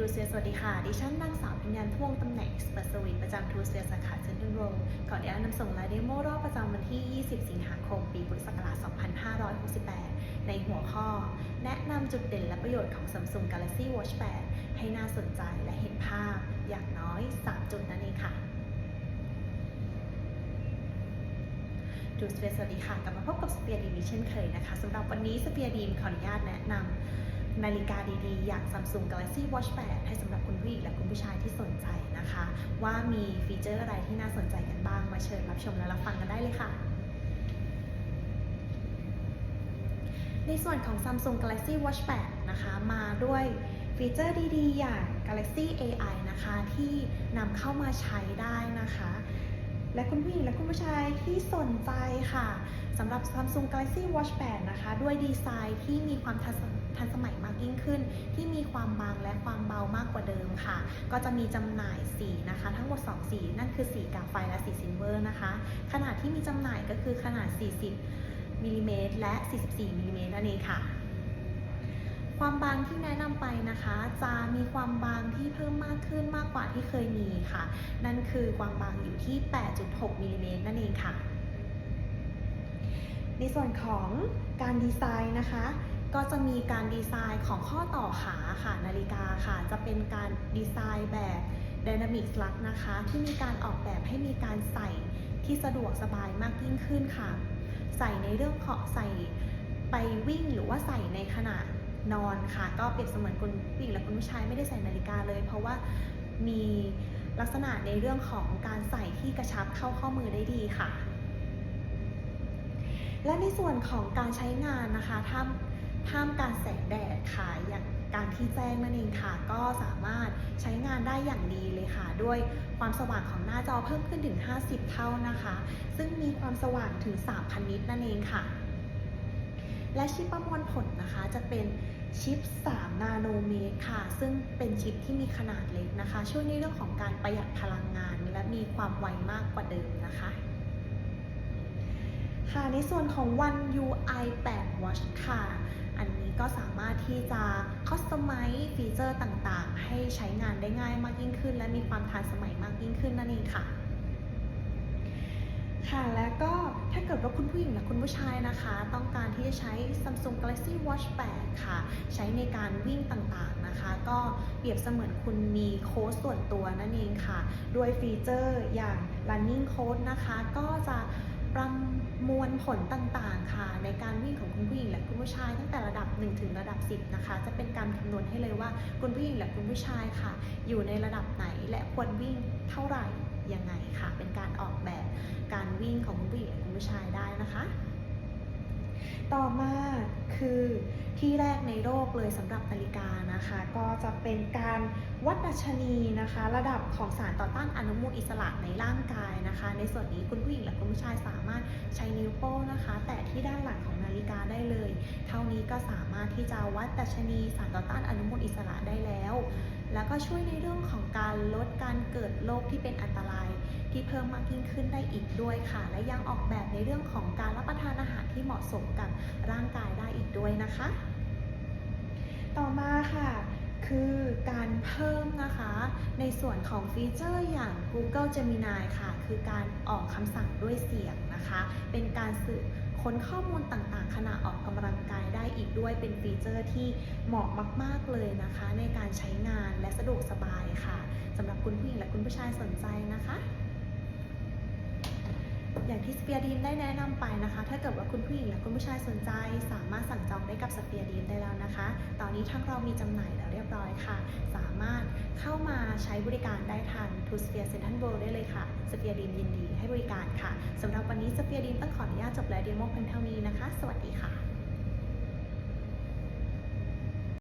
ทูเซียสวัสดีค่ะ ดิฉันนางสาวพิญญาท่วงตำแหน่ง Expert Service ประจำทูเซียสาขาเซ็นทรัลโรขออนุญาตนำส่งไลน์เดโมรอบประจำวันที่ 20 สิงหาคม ปีพุทธศักราช 2568 ในหัวข้อ แนะนำจุดเด่นและประโยชน์ของ Samsung Galaxy Watch 8 ให้น่าสนใจและเห็นภาพอย่างน้อย 3 จุดนั่นเองค่ะดูสเปียสวัสดีค่ะ กลับมาพบกับสเปียร์ดีมเช่นเคยนะคะสำหรับวันนี้สเปียร์ดีมขออนุญาตแนะนำ นาฬิกาดีๆ อย่าง Samsung Galaxy Watch 8 ให้สำหรับคุณผู้หญิงและคุณผู้ชายที่สนใจนะคะ ว่ามีฟีเจอร์อะไรที่น่าสนใจกันบ้างมาเชิญรับชมและรับฟังกันได้เลยค่ะในส่วนของ Samsung Galaxy Watch 8 นะคะ มาด้วยฟีเจอร์ดี ๆ อย่าง Galaxy AI นะคะ ที่นำเข้ามาใช้ได้นะคะ และคุณผู้หญิงและคุณผู้ชายที่สนใจค่ะสำหรับ Samsung Galaxy Watch 8 นะคะ ด้วยดีไซน์ที่มีความทันสทันสมัยมากยิ่งขึ้น ที่มีความบางและความเบามากกว่าเดิมค่ะ ก็จะมีจำหน่ายสีนะคะ ทั้งหมด 2 สี นั่นคือสีกาไฟและสีซิลเวอร์นะคะ ขนาดที่มีจำหน่ายก็คือขนาด 40มิลลิเมตรและ 44มิลลิเมตรนั่นเองค่ะ ความบางที่แนะนำไปนะคะ จะมีความบางที่เพิ่มมากขึ้นมากกว่าที่เคยมีค่ะ นั่นคือความบางอยู่ที่ 8.6มิลลิเมตรนั่นเองค่ะ ในส่วนของการดีไซน์นะคะก็จะมีการดีไซน์ของข้อต่อขาค่ะนาฬิกาค่ะ จะเป็นการดีไซน์แบบ Dynamic Slot นะคะ ที่มีการออกแบบให้มีการใส่ที่สะดวกสบายมากยิ่งขึ้นค่ะ ใส่ในเรื่องของใส่ไปวิ่งหรือว่าใส่ในขณะ นอนค่ะ ก็เปรียบเสมือนคุณผู้หญิงและคุณผู้ชายไม่ได้ใส่นาฬิกาเลย เพราะว่ามีลักษณะในเรื่องของการใส่ที่กระชับเข้าข้อมือได้ดีค่ะ และในส่วนของการใช้งานนะคะท่ามท่ามการแสงแดดค่ะอย่างการที่แจ้งนั่นเองค่ะ ก็สามารถใช้งานได้อย่างดีเลยค่ะ ด้วยความสว่างของหน้าจอเพิ่มขึ้นถึง 50 เท่านะคะ ซึ่งมีความสว่างถึง 3,000 นิตนั่นเองค่ะ และชิปประมวลผลนะคะจะเป็น ชิป 3 นาโนเมตรค่ะ ซึ่งเป็นชิปที่มีขนาดเล็กนะคะ ช่วยในเรื่องของการประหยัดพลังงาน และมีความไวมากกว่าเดิมนะคะ ค่ะ ในส่วนของ One UI 8 Watch ค่ะ อันนี้ก็สามารถที่จะ customize ฟีเจอร์ต่างๆ ให้ใช้งานได้ง่ายมากยิ่งขึ้น และมีความทันสมัยมากยิ่งขึ้นนั่นเองค่ะ ค่ะ และก็ถ้าเกิดว่าคุณผู้หญิงและคุณผู้ชายนะคะ ต้องการที่จะใช้ Samsung Galaxy Watch 8 ค่ะ ใช้ในการวิ่งต่างๆนะคะ ก็เปรียบเสมือนคุณมีโค้ดส่วนตัวนั่นเองค่ะด้วยฟีเจอร์อย่าง running code นะคะ ก็จะประมวลผลต่างๆ ค่ะ ในการวิ่งของคุณผู้หญิงและคุณผู้ชายตั้งแต่ระดับ 1 ถึงระดับ 10 นะคะ จะเป็นการคำนวณให้เลยว่าคุณผู้หญิงและคุณผู้ชายค่ะ อยู่ในระดับไหนและควรวิ่งเท่าไหร่ ยังไงค่ะ เป็นการออกแบบการวิ่งของคุณผู้หญิงคุณผู้ชายได้นะคะ ต่อมาคือที่แรกในโลกเลยสำหรับนาฬิกานะคะ ก็จะเป็นการวัดดัชนีนะคะ ระดับของสารต่อต้านอนุมูลอิสระในร่างกายนะคะ ในส่วนนี้คุณผู้หญิงและคุณผู้ชายสามารถใช้นิ้วโป้งนะคะ แตะที่ด้านหลังของนาฬิกาได้เลย เท่านี้ก็สามารถที่จะวัดดัชนีสารต่อต้านอนุมูลอิสระ แล้วก็ช่วยในเรื่องของการลดการเกิดโรคที่เป็นอันตราย ที่เพิ่มมากยิ่งขึ้นได้อีกด้วยค่ะ และยังออกแบบในเรื่องของการรับประทานอาหารที่เหมาะสมกับร่างกายได้อีกด้วยนะคะ ต่อมาค่ะคือการเพิ่มนะคะ ในส่วนของฟีเจอร์อย่าง Google Gemini ค่ะ คือการออกคำสั่งด้วยเสียงนะคะ เป็นการสืบค้นข้อมูลต่างๆ ขณะ ด้วยเป็นฟีเจอร์ที่เหมาะมาก ๆ เลยนะคะ ในการใช้งานและสะดวกสบายค่ะสำหรับคุณผู้หญิงและคุณผู้ชายสนใจนะคะ อย่างที่สเปียร์ดีมได้แนะนำไปนะคะ ถ้าเกิดว่าคุณผู้หญิงและคุณผู้ชายสนใจ สามารถสั่งจองได้กับสเปียร์ดีมได้แล้วนะคะ ตอนนี้ทางเรามีจำหน่ายแล้วเรียบร้อยค่ะ สามารถเข้ามาใช้บริการได้ทางทูสเปียร์เซ็นทรัลเวิลด์ได้เลยค่ะสเปียร์ดีมยินดีให้บริการค่ะสำหรับวันนี้สเปียร์ดีมต้องขออนุญาตจบและเดโมเพียงเท่านี้นะคะ สวัสดีค่ะ